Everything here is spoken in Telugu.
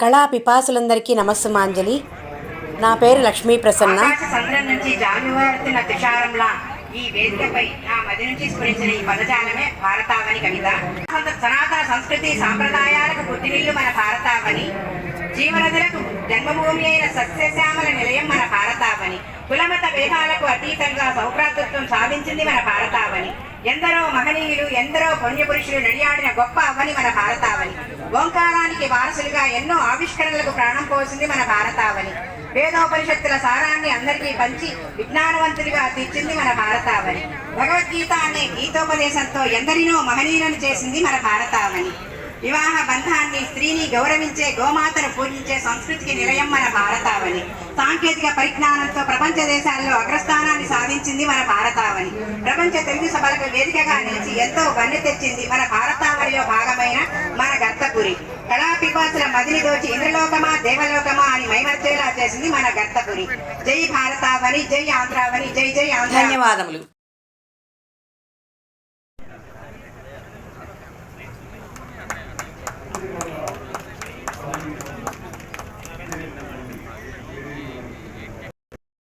కళా పిపాసులందరికీ నమస్సుమాంజలి. నా పేరు లక్ష్మీ ప్రసన్న. నుంచి జాలువారుతున్న తుషారంలా ఈ వేదికపై నా మది నుంచి స్ఫురించిన ఈ పదజాలమే భారతావని కవిత. సనాతన సంస్కృతి సాంప్రదాయాలకు పుట్టినిల్లు మన భారతావని జీవనదులకు జన్మభూమి అయిన సస్యశ్యామల నిలయం మన భారతావని కులమత భేదాలకు అతీతంగా సౌభ్రాతృత్వం సాధించింది మన భారతావని ఎందరో మహనీయులు ఎందరో పుణ్యపురుషులు నడియాడిన గొప్ప అవని మన భారతావని ఓంకారానికి వారసులుగా ఎన్నో ఆవిష్కరణలకు ప్రాణం పోసింది మన భారతావని వేదోపనిషత్తుల సారాన్ని అందరికీ పంచి విజ్ఞానవంతులుగా తీర్చింది మన భారతావని భగవద్గీత అనే గీతోపదేశంతో ఎందరినో మహనీయులను చేసింది మన భారతావని వివాహ బంధాన్ని స్త్రీని గౌరవించే గోమాతను పూజించే సంస్కృతికి నిలయం మన భారతావని. సాంకేతిక పరిజ్ఞానంతో ప్రపంచ దేశాల్లో అగ్రస్థానాన్ని సాధించింది మన భారతావని. ప్రపంచ తెలుగు సభలకు వేదికగా నిలిచి ఎంతో వన్నె తెచ్చింది మన భారతావనిలో భాగమైన మన గర్తపురి. కళాపిపాసుల మదిని దోచి ఇంద్రలోకమా దేవలోకమా అని మైమర్చేలా చేసింది మన గర్తపురి. జై భారతావని జై ఆంధ్రావని జై జై ఆంధ్ర ధన్యవాదములు.